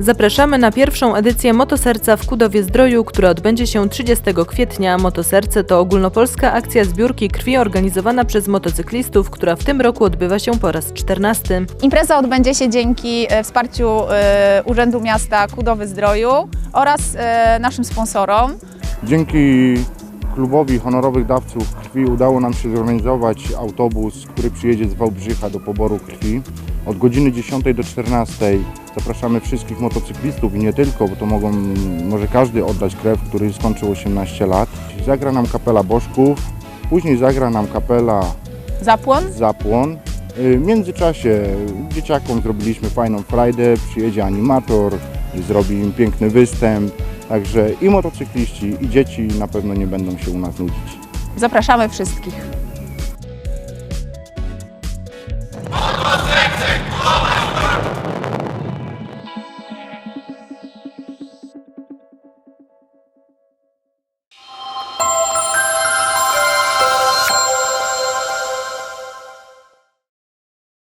Zapraszamy na pierwszą edycję Motoserca w Kudowie Zdroju, która odbędzie się 30 kwietnia. Motoserce to ogólnopolska akcja zbiórki krwi organizowana przez motocyklistów, która w tym roku odbywa się po raz 14. Impreza odbędzie się dzięki e, wsparciu e, Urzędu Miasta Kudowy Zdroju oraz e, naszym sponsorom. Dzięki klubowi honorowych dawców krwi udało nam się zorganizować autobus, który przyjedzie z Wałbrzycha do poboru krwi. Od godziny 10 do 14 zapraszamy wszystkich motocyklistów i nie tylko, bo to mogą, może każdy oddać krew, który skończył 18 lat. Zagra nam kapela Bożków, później zagra nam kapela Zapłon. Zapłon. Y, W międzyczasie dzieciakom zrobiliśmy fajną frajdę, przyjedzie animator, zrobi im piękny występ. Także i motocykliści, i dzieci na pewno nie będą się u nas nudzić. Zapraszamy wszystkich.